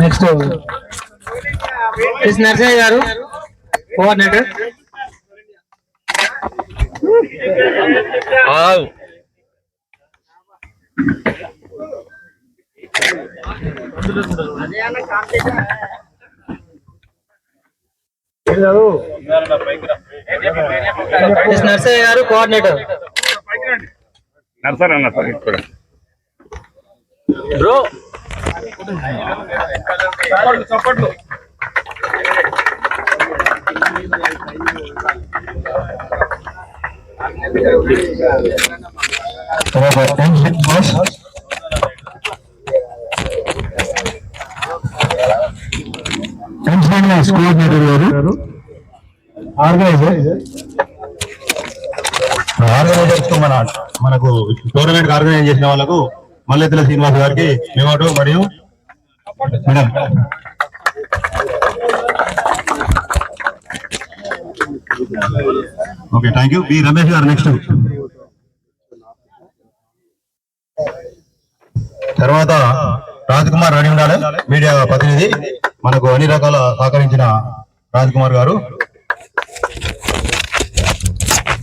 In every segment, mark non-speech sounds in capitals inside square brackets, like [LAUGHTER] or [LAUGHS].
Next yes Narsaiah గారు coordinator competition Narsaiah గారు coordinator. నర్సరీ అన్న సార్ ఇక్కడ. బ్రో. కోఆర్డినేటర్ గారు. ఆర్గనైజర్. ఆర్గనైజర్స్ మన మనకు టోర్నమెంట్ ఆర్గనైజ్ చేసిన వాళ్ళకు మల్లెతుల శ్రీనివాస్ గారికి మేమోటు మరియు madam. Okay thank you. B Ramesh గారు నెక్స్ట్ తర్వాత రాజ్ కుమార్ రెడీ ఉండాలి మీడియా ప్రతినిధి. మనకు అన్ని రకాల సహకరించిన రాజ్ కుమార్ గారు.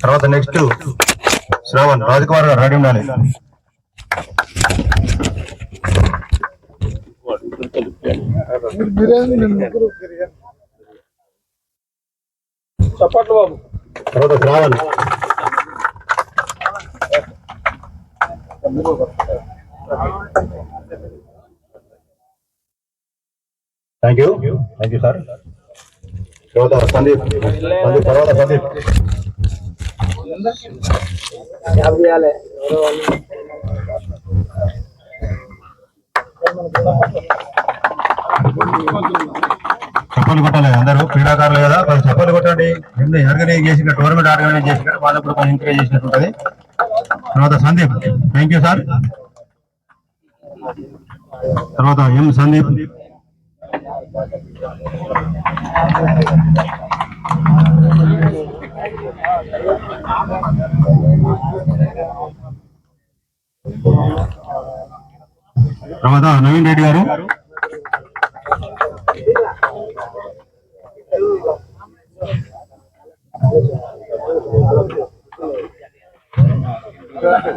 తర్వాత నెక్స్ట్ శ్రావణ్ రాజ్ కుమార్ గారు రెడీ ఉండాలి. తర్వాత Shravan. Thank you thank you sir తర్వాత సందీప్. సందీప్ తర్వాత సందీప్. చెప్పలు కొట్టాలి అందరూ. క్రీడాకారులు కదా. కొంచెం చెప్పలు కొట్టండి. ముందు ఆర్గనైజ్ చేసిన టోర్నమెంట్ ఆర్గనైజ్ చేసిన వాళ్ళకు కూడా కొంచెం ఎంకరేజ్ చేసినట్టు ఉంటుంది. తర్వాత సందీప్. థ్యాంక్ యూ సార్ తర్వాత ఎం సందీప్? Thank you. తర్వాత నవీన్ రెడ్డి గారు.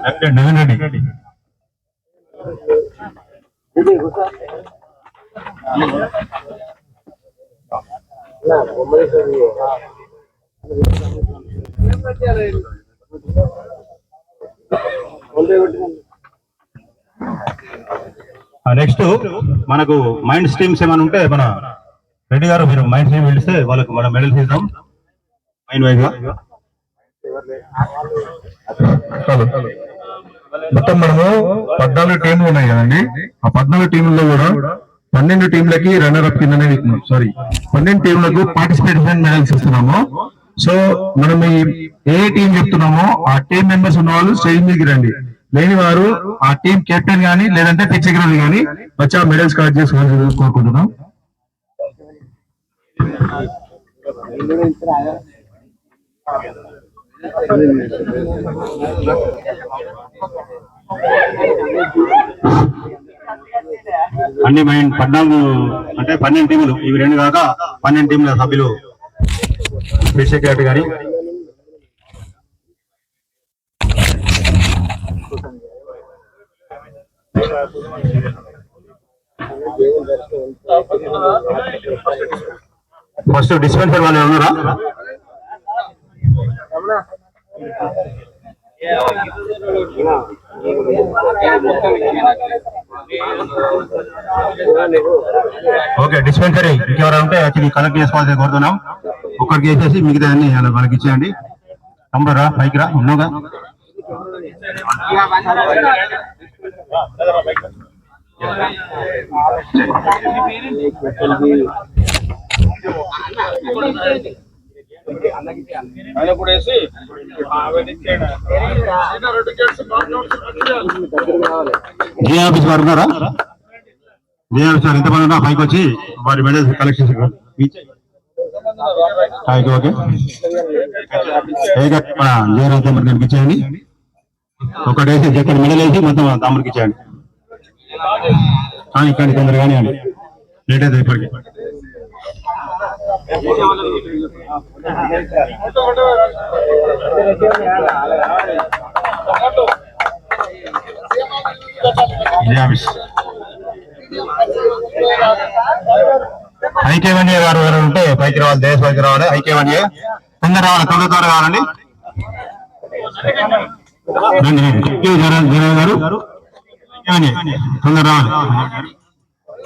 కెప్టెన్ నవీన్ రెడ్డి. నెక్స్ట్ మనకు మైండ్ స్ట్రీమ్స్ ఏమైనా ఉంటే మన రెడ్డి గారు మీరు మైండ్ స్ట్రీమ్ పిలిస్తే వాళ్ళకు మనం మెడల్స్ ఇద్దాం మైండ్ వైజ్గా. మొత్తం మనము పద్నాలుగు టీంలు ఉన్నాయి కదండి. ఆ పద్నాలుగు టీంలలో కూడా పన్నెండు టీంలకి రన్నర్ అప్ కిందనే సారీ పన్నెండు టీంలకు పార్టిసిపేషన్ మెడల్స్ ఇస్తున్నాము. సో మనం ఈ ఏ టీం చెప్తున్నామో ఆ టీం మెంబర్స్ ఉన్న వాళ్ళు స్టేజ్ మీదకి రండి. లేని వారు ఆ టీం కెప్టెన్ గానీ లేదంటే పిచ్ సెక్రటరీ గానీ వచ్చి ఆ మెడల్స్ కలెక్ట్ చేసుకోవాలని కోరుకుంటున్నాం. అన్ని మైండ్ పద్నాలుగు అంటే పన్నెండు టీములు ఇవి రెండు కాక పన్నెండు టీముల సభ్యులు. అభిషేక్ సెక్రటరీ గారి ఫస్ట్ డిస్పెన్సర్ వాళ్ళు ఉన్నారా ఓకే డిస్పెన్సరీ ఇంకెవరైనా ఉంటే వచ్చి కలెక్ట్ చేసుకోవాల్సి కోరుతున్నాం. ఒక్కరికి వేసేసి మిగతా అన్ని వాళ్ళకి ఇచ్చేయండి. తమ్ముడు రా పైకి రా ఉన్నాగా ఆయన కూడా వేసి ఏ ఆఫీస్ వారు ఉన్నారా? ఏ ఆఫీస్ వారు ఎంతమంది ఉన్నా పైకి వచ్చి వారి మెడల్స్ కలెక్షన్ ఓకే. ఓకే ఏ మన జయరాజ్ నెంబర్ కనిపించేయండి ఒకటి వేసి జక్కడి మెడల్ వేసి మొత్తం తమ్ముడికి ఇచ్చేయండి. ఇక్కడ తొందరగా కానివ్వండి. లేట్ అవుతుంది ఇప్పటికి. ఇదే ఆఫీస్ గారు ఎవరు ఉంటే పైకి రావాలి దేశ పైకి రావాలి ఐకేవన్య తొందర రావాలి తొందర త్వర కావాలండి గారు తొందర రావాలి.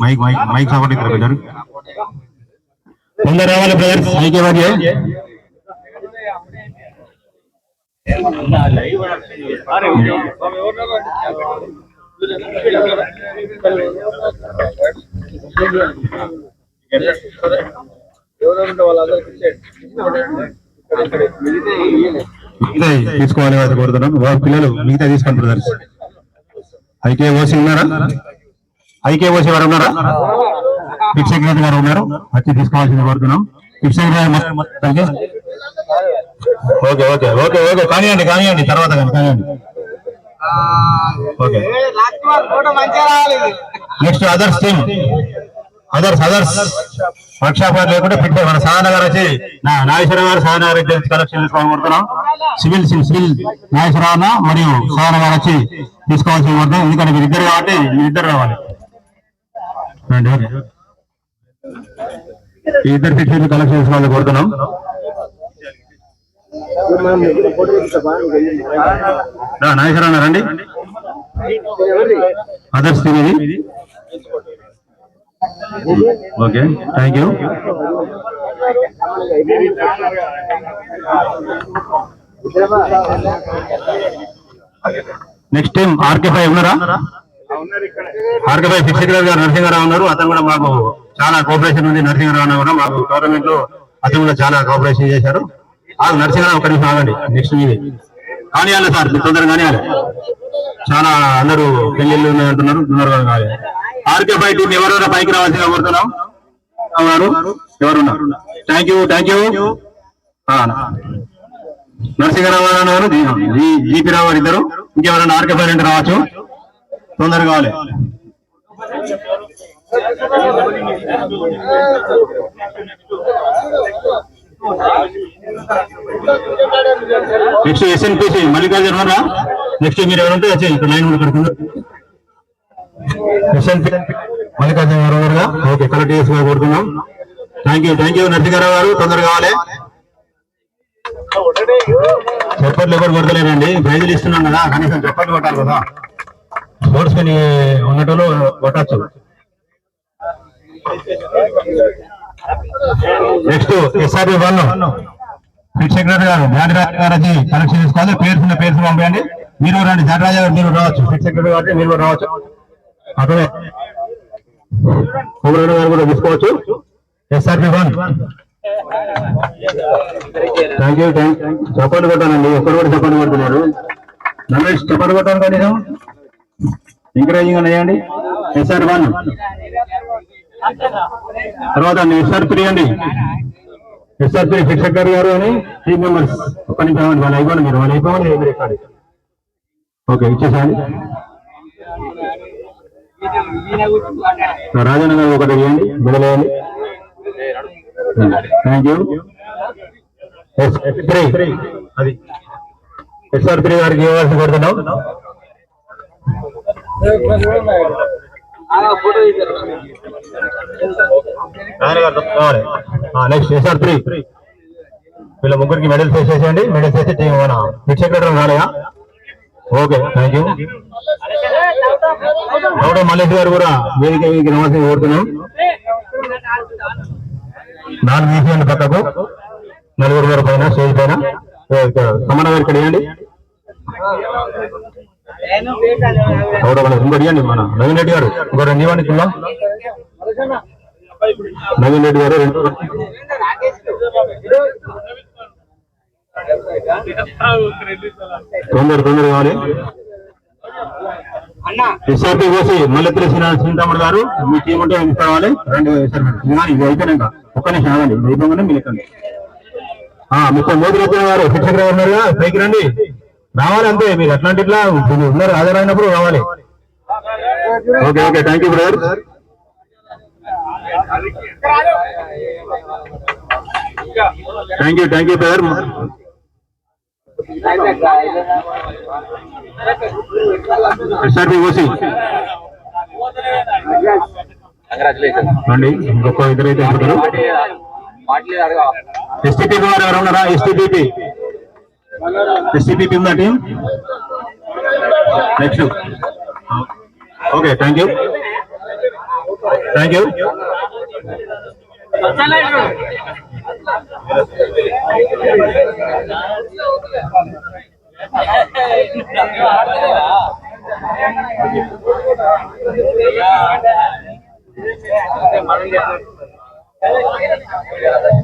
మైక్ మైక్ మైక్ సపోర్ట్ పెట్టారు. తొందర రావాలి బ్రదర్స్. మిగతా తీసుకోవాలి కోరుతున్నాం. వాళ్ళ పిల్లలు మిగతా తీసుకోండి బ్రదర్స్ ఐకే ఓసి ఉన్నారా? ఐకే ఓసి వారు ఉన్నారా? ఫిక్స్ సెక్రటరీ గారు ఉన్నారు. వచ్చి తీసుకోవాల్సింది కోరుతున్నాం. Fix secretary okay okay okay okay. కానివ్వండి కానివ్వండి. తర్వాత కానీ కానివ్వండి. Okay. Next others team. Others others workshop గారు లేకుంటే ఫిట్ మన సాధన గారు వచ్చి నా నాగేశ్వర గారు సాధన గారు ఇద్దరు కలెక్షన్ తీసుకోవాలి కోరుతున్నాం. సివిల్ సివిల్ నాగేశ్వరరావు మరియు సాధన గారు వచ్చి తీసుకోవాల్సి కోరుతున్నాం. ఎందుకంటే మీరు ఇద్దరు కాబట్టి మీరు ఇద్దరు రావాలి. ఈ ఇద్దరు ఫిట్ కలెక్షన్ తీసుకోవాలని కోరుతున్నాం. నాగేశ్వరరావు రండి. అదర్స్ ఇది okay thank you next time RK five ఉన్నారా? ఆర్కే ఫైవ్ ఫిక్స్ గారు నరసింహారావు ఉన్నారు. అతను కూడా మాకు చాలా కోఆపరేషన్ ఉంది. నరసింహారావు కూడా మాకు గవర్నమెంట్లో అతను కూడా చాలా కోఆపరేషన్ చేశారు. ఆ నరసింహారావు ఒక నిమిషం ఆగండి. నెక్స్ట్ మీది. కానియాలి సార్ తొందరగా కానీయాలి చాలా అందరూ పెళ్ళిళ్ళు ఉన్నాయి అంటున్నారు తొందరగా కానీ ఆర్కే ఫైవ్ టీం ఎవరెవరు పైకి రావాల్సిందిగా కోరుతున్నాం. వారు ఎవరున్నారు thank you thank you Narasimharao గారు జీపీ రావు గారు ఇద్దరు. ఇంకెవరైనా ఆర్కే ఫైవ్ రావచ్చు. తొందరగా కావాలి. నెక్స్ట్ ఎస్ఎన్పిసి మల్లికార్జున నెక్స్ట్ మీరు ఎవరంటే వచ్చి ఇక్కడ లైన్ కూడా కడుతున్నారు మల్లికార్జున గారు గారుగా ఓకే కలెక్ట్ చేసుకుని కోరుతున్నాం thank you thank you Narasimharao గారు తొందరగా కావాలి చప్పట్లు ఎవరు కొడతలేనండి ప్రైజులు ఇస్తున్నాం కదా కనీసం చప్పట్లు కొట్టాలి కదా. స్పోర్ట్స్ పని ఉన్నటోళ్ళు కొట్టచ్చు. Next SRB one fit secretary గారు రాజు గారు వచ్చి కలెక్షన్ తీసుకోవాలి. పేర్స్ ఉన్న పేర్స్ పంపేయండి. మీరు రండి జ్ఞానరాజు గారు మీరు రావచ్చు. ఫిట్ సెక్రటరీ గారు మీరు కూడా రావచ్చు. అక్కడే కుమరణ గారు కూడా తీసుకోవచ్చు. SRB one thank you thank చప్పట్లు కొట్టానండి ఒక్కరు కూడా చప్పట్లు కొడుతున్నారు. నమేష్ చప్పట్లు కొట్టాను కనీసం ఎంకరేజింగ్ అనేయండి ఎస్ఆర్ వన్ తర్వాత ఎస్ఆర్ త్రీ అండి. ఎస్ఆర్ త్రీ ఫిట్ సెక్రటరీ గారు అని టీమ్ మెంబర్స్ ఒక నిమిషం వాళ్ళు అయిపోండి మీరు వాళ్ళు అయిపోవాలి మీరు ఎక్కడ ఓకే ఇచ్చేసాండి రాజన్న గారు ఒకటి వేయండి బదులేయండి థ్యాంక్ యూ త్రీ అది. ఎస్ఆర్ త్రీ గారికి ఇవ్వాల్సి కొడుతున్నాం నెక్స్ట్ ఎస్ఆర్ త్రీ వీళ్ళ ముగ్గురికి మెడల్స్ వేసేసేయండి. మెడల్స్ వేసి టీం మన ఫిట్ సెక్రటరీ రాలేదా? ఓకే థ్యాంక్ యూ గౌడవ మల్లేష్ గారు కూడా వేదిక వేదిక నమస్తే కోరుతున్నాం. నాలుగు తీసేయండి పక్కకు నలుగురు గారి పైన స్టేజ్ పైన. సమాన గారు ఇక్కడ ఇవ్వండి. గౌడవ మన ఇంకోటి ఇవ్వండి మన నవీన్ రెడ్డి గారు. ఇంకో రెండు ఇవ్వండి కింద. నవీన్ రెడ్డి గారు రెండు. తొందర తొందర కావాలి ఎస్ఆర్పి మళ్ళీ మల్లెత్రి శ్రీరాముడు గారు మీ టీం ఉంటే తీసుకోవాలి రెండు ఎస్ఆర్పి ఇది అయిపోయినాక ఒక్క నిమిషం ఆగండి. ఇది అయిపోగానే మీరు ఎక్కండి ఆ, మోదీ రత్న గారు శిక్షకులు ఉన్నారుగా పైకి రండి. రావాలి అంతే మీరు అట్లాంటి ఇట్లా ఉన్నారు హాజరైనప్పుడు రావాలి. Okay okay thank you brother thank you thank you brother రండి ఇంకొక ఇద్దరు అయితే ఉంటారు ఎస్టీపీపీ వారు ఎవరు ఉన్నారా? ఎస్టీపీపీ ఎస్టీపీపీ ఉందా team next okay thank you thank you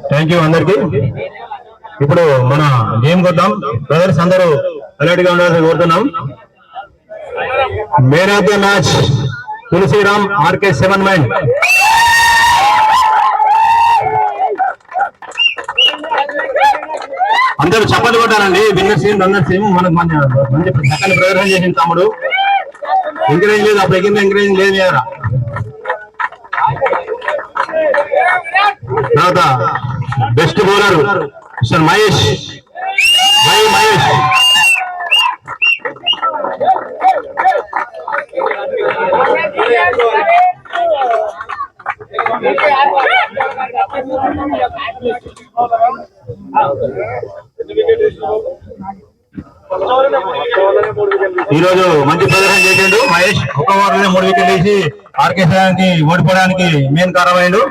thank you అందరికి. ఇప్పుడు మన గేమ్ కొద్దాం. బ్రదర్స్ అందరూ అలర్ట్గా ఉండాలని కోరుతున్నాం. Man of the match Tulasiram RK seven mine. అందరూ చప్పట్లు కొట్టారండి విన్నర్ సీన్ రన్నర్ సీన్ మనకు మన మంచి చక్కని ప్రదర్శన చేసిన తమ్ముడు. ఎంకరేజ్ లేదు అప్పుడు ఎగిన ఎంకరేజ్ లేదు కదా తర్వాత best bowler mister Mahesh. Mahesh. ఈరోజు మంచి ప్రదర్శన చేసిండు మహేష్. ఒక ఓవర్లోనే మూడు వికెట్లు వేసి ఆర్కే కి ఓడిపోవడానికి మెయిన్ కారణమైండు.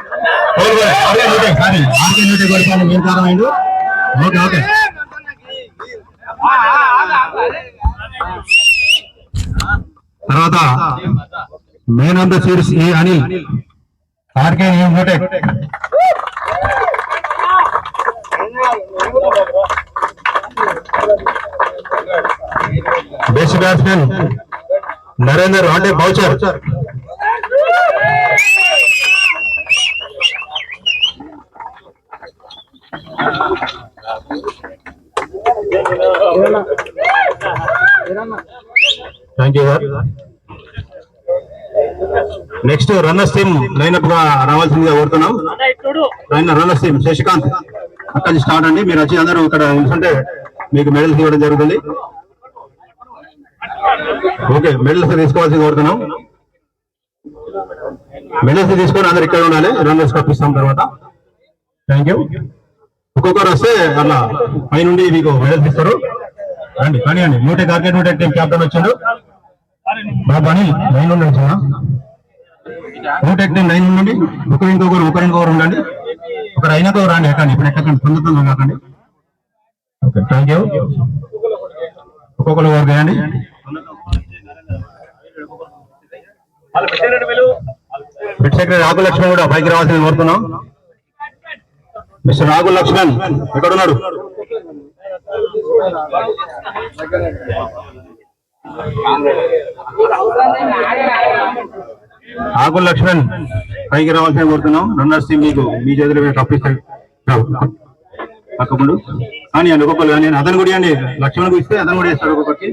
ఓడిపోయి- ఆర్కే న్యూటే, సారీ ఆర్కే ఓడిపోవడానికి మెయిన్ కారణమైండు. Okay okay. తర్వాత మెయిన్ ఆఫ్ ద సిరీస్ ఏ అనిల్ ఆర్కే న్యూటే బెస్ట్ బ్యాట్స్మెన్ నరేందర్ అంటే Boucher thank you sir next runners team లైనప్గా రావాల్సిందిగా కోరుతున్నాం. Runner runners team Shashikanth. అక్కడి నుంచి స్టార్ట్ అండి. మీరు వచ్చి అందరూ ఇక్కడ నిల్చుంటే మీకు మెడల్స్ ఇవ్వడం జరుగుతుంది. ఓకే మెడల్స్ తీసుకోవాల్సింది కోరుతున్నాం. మెడల్స్ తీసుకొని అందరు ఇక్కడ ఉండాలి. రన్నర్స్ పంపిస్తాం తర్వాత. థ్యాంక్ యూ ఒక్కొక్కరు వస్తే అలా పైనుండి మీకు మెడల్స్ ఇస్తారు. రండి కానీ అండి. నూట టార్గెట్ నూట టీం క్యాప్టెన్ వచ్చాడు. బాబు అని నైన్ నుండి వచ్చా నూట టీం నైన్ నుండి ఒకరు ఇంకొకరు ఒకరు ఇంకొకరు ఉండండి. ఒకరు అయినాక రండి ఎక్కండి. ఇప్పుడు ఎక్కకండి. తొందరగా కాకండి ఓకే. థ్యాంక్ యూ ఒక్కొక్కరు ఓవర్ చేయండి బిట్ సెక్రటరీ రాఘు లక్ష్మణ్ కూడా పైకి రావాల్సింది కోరుతున్నాం. మిస్టర్ రాఘు లక్ష్మణ్ ఎక్కడున్నాడు? రాఘు లక్ష్మణ్ పైకి రావాల్సింది కోరుతున్నాం. రన్నర్స్ టీం మీకు మీ చేతిలో కప్పిస్తాయి పక్కకుండా కానీ అండి ఒక్కొక్కరు కానీ అతను కూడా అండి లక్ష్మణ్ ఇస్తే అతను కూడా వేస్తాడు ఒక్కొక్కరికి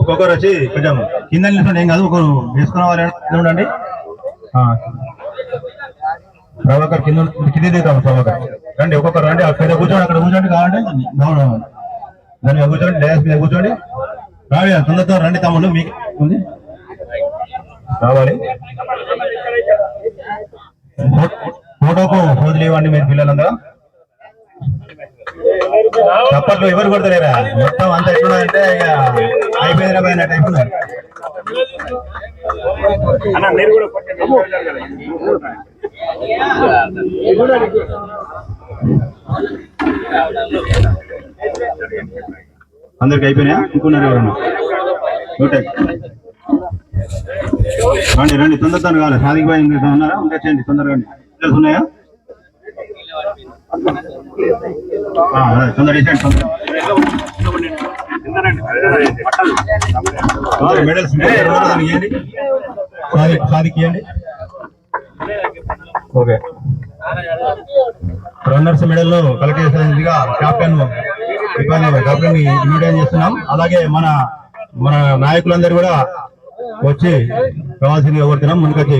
ఒక్కొక్కరు వచ్చి కొంచెం కింద నిల్చోండి. ఏం కాదు ఒకరు వేసుకున్న వాళ్ళు ఉండండి. ప్రభాకర్ కింద కింద దిగుతాం ప్రభాకర్. రండి ఒక్కొక్కరు రండి. అక్కడ కూర్చోండి అక్కడ కూర్చోండి కావాలంటే అవును దాని మీద కూర్చోండి డయాస్ మీద కూర్చోండి. రావి తొందరతో రండి తమ్ముడు మీకు ఉంది. రావాలి. ఫోటోకు ఫోజులు ఇవ్వండి మీరు పిల్లలందరూ. చప్పట్లు ఎవరు కొడతలేరా? మొత్తం అంత ఎట్లా అంటే ఇక అయిపోయిందిరా పోయినట్టు అయిపోయింది అందరికి అయిపోయినాయా? ఇంకున్నారు ఎవరన్నా నూట రండి రండి తొందరతో కావాలి. సాదికి బాయ్ ఇంకా ఉన్నారా? ఇంకా చేయండి తొందరగా రండి. పిల్లలు ఉన్నాయా? ఆ, ఇచ్చేయండి తొందరగా. మెడల్స్ ఇవ్వండి సాదిక్ సాదిక్ ఇవ్వండి ఓకే. రన్నర్స్ మెడల్లో కలెక్ట్ చేసేందుగా కెప్టెన్ కెప్టెన్ని చేస్తున్నాం. అలాగే మన మన నాయకులందరూ కూడా వచ్చి రావాల్సిందిగా కోరుతున్నాం. మనకొచ్చి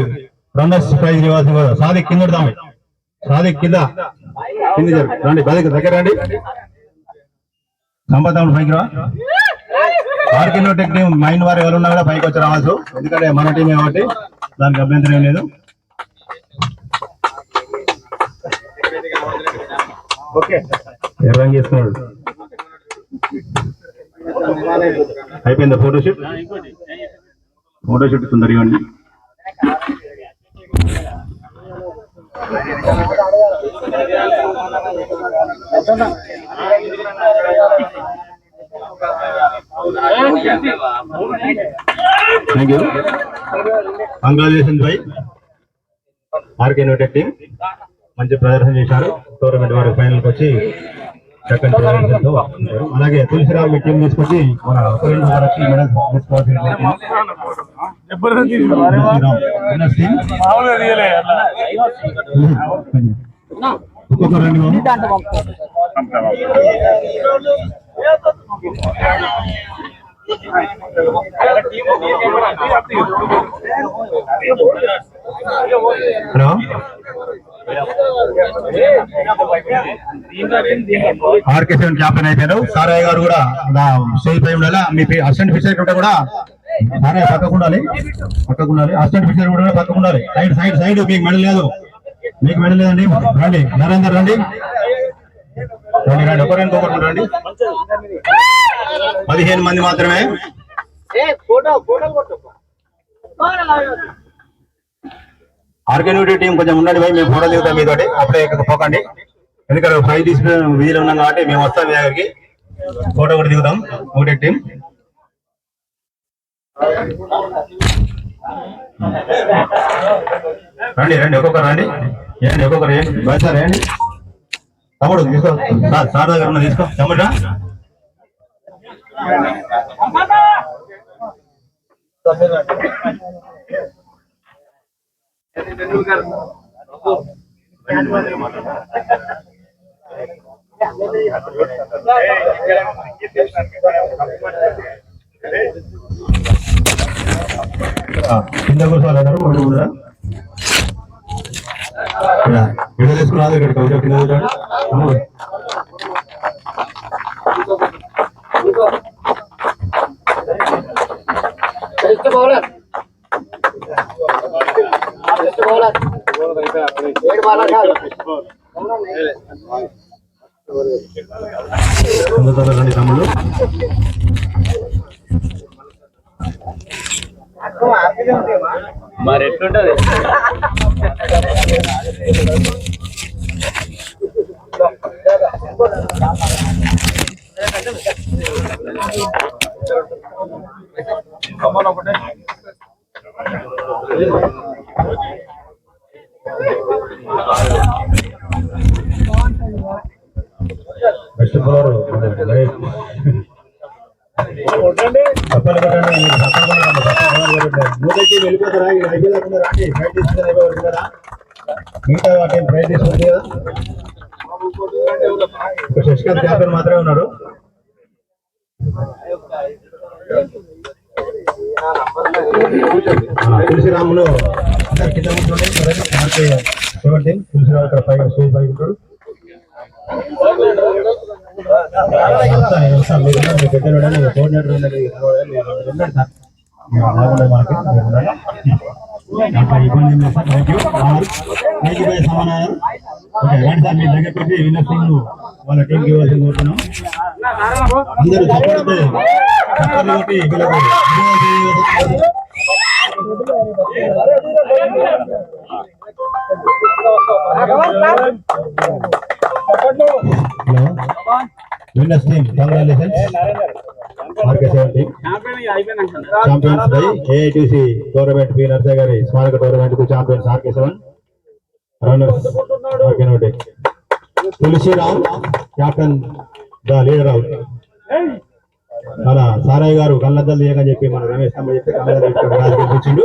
రన్నర్స్ ప్రైజ్ ఇవ్వాల్సింది కూడా సాదిక్ కింద పెడతాము సాదిక్ కింద కింద రండి సాదిక్ దగ్గర రండి. సంపదాముడు పైకి రా. ఆర్కినోటెక్ టీం మైండ్ వారు ఎవరు ఉన్నా కూడా పైకి వచ్చి రావచ్చు ఎందుకంటే మన టీమే కాబట్టి దానికి అభ్యంతరం ఏం లేదు. ఓకే. చేస్తున్నాడు. అయిపోయిందా ఫోటోషూట్ ఫోటోషూట్ సుందరి అండి thank you congratulation RK united team మంచి ప్రదర్శన చేశారు. టోర్నమెంట్ వారి ఫైనల్కి వచ్చి సెకండ్ అలాగే తులసిరావు టీం తీసుకొచ్చి మన ఫ్రెండ్ మెడల్ తీసుకోవాల్సిన ఒక్కొక్క రెండు హలో? ఆర్కే సెవెన్ క్యాప్టెన్ అయిపోయారు. సారయ్య గారు కూడా చేయిపోయి పై ఉండాలి? మీ అసిస్టెంట్ ఫిషర్ ఉంటే కూడా సారయ్య పక్కకు ఉండాలి. పక్కకు ఉండాలి. అసిస్టెంట్ ఫిషర్ కూడా పక్కకు ఉండాలి. సైడ్ సైడ్ సైడ్ మీకు మెడ లేదు. మీకు మెడ లేదండి. రండి. నరేందర్ రండి. రండి రండి ఒకరు రండి పదిహేను మంది మాత్రమే. ఆర్గనైజ్ టీం కొంచెం ఉండండి భయ్ మేము ఫోటో దిగుతాం మీతోటి. అప్పుడే ఇక్కడికి పోకండి. ఎందుకంటే ఫైవ్ తీసుకుని వీధిలో ఉన్నాం కాబట్టి మేము వస్తాం మీ దగ్గరికి. ఫోటో కూడా దిగుతాం ఒకటే టీం. రండి రండి ఒక్కొక్కరు రండి. ఏంటి ఒక్కొక్కరు ఏంటి? బాయ్ సార్ ఏంటి? తమ్ముడు తీసుకో. సార్ సార్ దగ్గర ఉన్న తీసుకో. తమ్ముడా? కింద కూర్చోవాలన్నారు అన్నారు కూడా వీడియో తీసుకురాదు ఇక్కడ కవిత కింద కూర్చోండి తమ్ముడు. తొందర తొందర మరి ఎట్లుంటది? బెస్ట్ బౌలర్ [LAUGHS] మూడోకి వెళ్ళిపోతారా ఇక అయిపోలేకుండా రండి ఫైట్ తీసుకుని మిగతా వాటి ప్రయత్నిస్తుంది కదా శశికాంత్ క్యాప్టెన్ మాత్రమే ఉన్నారు ఆ, తులసిరాములు అందరు కింద ఉంటుండే సెవెంటీన్ తులసిరావు ఇక్కడ పైగా స్టేజ్ పైకి ఉంటాడు వాళ్ళ టీంకి ఇవ్వాల్సింది కోరుతున్నాం అందరూ చప్పట్లు winners team congratulations. RK seven team champions by AITC tournament P Narsaiah గారి స్మారక టోర్నమెంట్కు champions RK seven. Runners RK నోటే Tulasiram captain the leader out. మన సారయ్య గారు కళ్ళద్దలు తీయకని చెప్పి మన రమేష్ తమ్మ చెప్తే కళ్ళద్దలు పెట్టుకొని